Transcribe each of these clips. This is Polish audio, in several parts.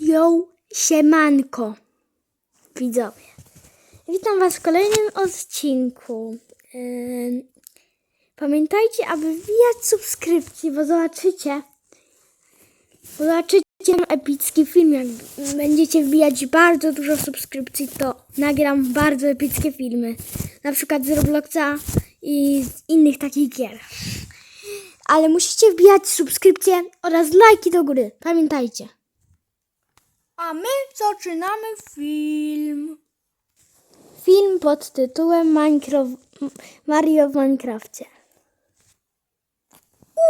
Yo, siemanko, widzowie. Witam Was w kolejnym odcinku. Pamiętajcie, aby wbijać subskrypcji, bo zobaczycie, bo zobaczycie epicki film. Jak będziecie wbijać bardzo dużo subskrypcji, to nagram bardzo epickie filmy. Na przykład z Robloxa i z innych takich gier. Ale musicie wbijać subskrypcje oraz lajki do góry. Pamiętajcie. A my zaczynamy film. Film pod tytułem Minecraft, Mario w Minecrafcie.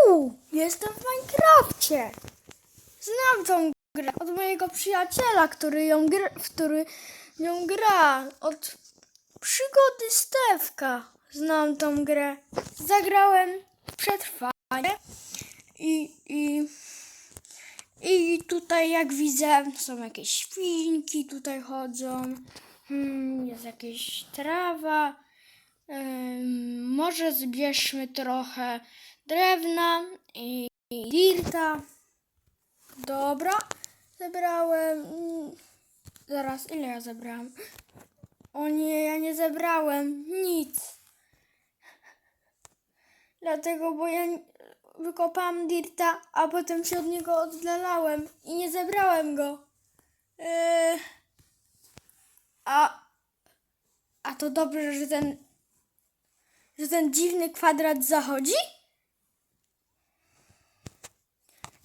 Uuu, jestem w Minecrafcie. Znam tą grę od mojego przyjaciela, który ją, gr, który ją gra. Od przygody Stewka znam tą grę. Zagrałem w przetrwanie i, i i tutaj jak widzę są jakieś świnki tutaj chodzą. Hmm, jest jakieś trawa. Może zbierzmy trochę drewna i, i dirta. Dobra, zebrałem. Zaraz, ile ja zebrałem? O nie, ja nie zebrałem nic. Dlatego, bo ja wykopałam dirta, a potem się od niego oddalałem i nie zebrałem go. Yy, a, a to dobrze, że ten, że ten dziwny kwadrat zachodzi?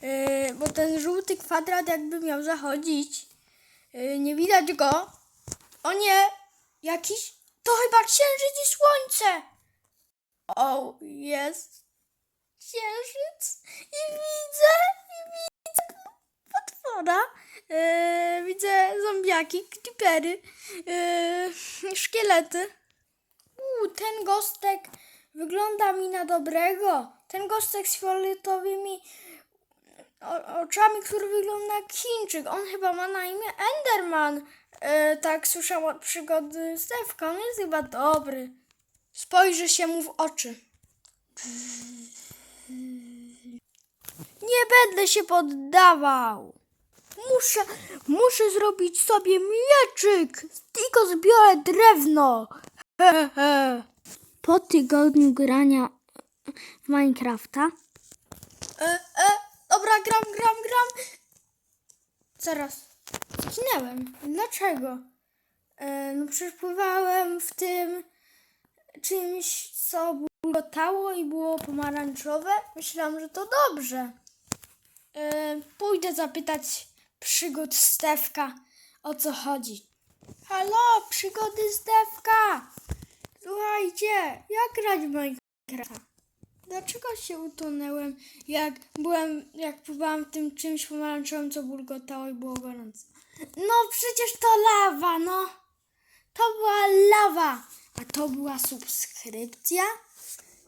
Yy, bo ten żółty kwadrat jakby miał zachodzić. Yy, nie widać go. O nie, jakiś, to chyba księżyc i słońce. O, jest księżyc i widzę, i widzę potwora. Yy, widzę zombiaki, creepery, yy, szkielety. Uuu, ten gostek wygląda mi na dobrego. Ten gostek z fioletowymi oczami, który wygląda jak Chińczyk. On chyba ma na imię Enderman. Yy, tak słyszałam od przygody Stewka. On jest chyba dobry. Spojrzy się mu w oczy. Nie będę się poddawał. Muszę, muszę zrobić sobie mieczyk. Tylko zbiorę drewno. He, he. Po tygodniu grania w Minecrafta. E, e, dobra, gram, gram, gram. Zaraz. Zginęłem. Dlaczego? E, no przecież pływałem w tym czymś, co bulgotało i było pomarańczowe. Myślałam, że to dobrze. Pójdę zapytać przygód Stewka, o co chodzi. Halo, przygody Stewka! Słuchajcie, jak grać w Minecrafta? Dlaczego się utonęłem, jak byłem, jak pływałam tym czymś pomarańczowym, co bulgotało i było gorąco? No przecież to lawa, no! To była lawa, a to była subskrypcja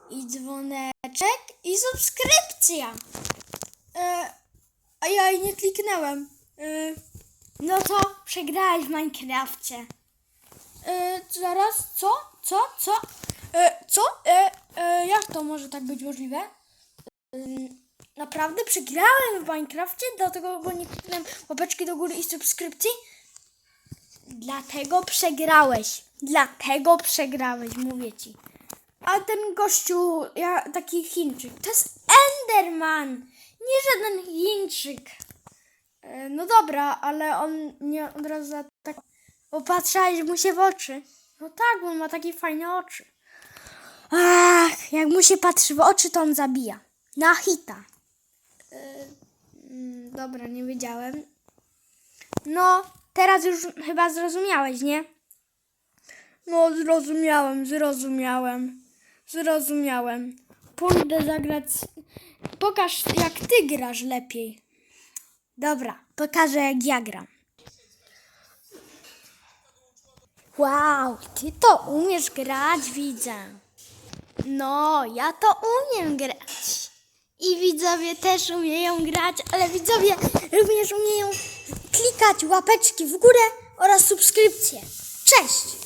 i dzwoneczek i subskrypcja. E, a ja nie kliknęłem. E, no to przegrałeś w Minecrafcie. E, zaraz, co? Co? Co? Co? Jak to może tak być możliwe? Naprawdę przegrałem w Minecrafcie, dlatego bo nie kliknąłem łapeczki do góry i subskrypcji? Dlatego przegrałeś. Dlatego przegrałeś, mówię ci. A ten gościu, ja, taki Chińczyk, to jest Enderman, nie żaden Chińczyk. E, No dobra, ale on nie od razu tak. Popatrzałeś mu się w oczy. No tak, bo on ma takie fajne oczy. Ach, jak mu się patrzy w oczy, to on zabija. Na hita. E, mm, dobra, nie wiedziałem. No, teraz już chyba zrozumiałeś, nie? No, zrozumiałem, zrozumiałem. Zrozumiałem. Pójdę zagrać. Pokaż, jak ty grasz lepiej. Dobra, pokażę, jak ja gram. Wow, ty to umiesz grać, widzę. No, ja to umiem grać. I widzowie też umieją grać, ale widzowie również umieją klikać łapeczki w górę oraz subskrypcje. Cześć!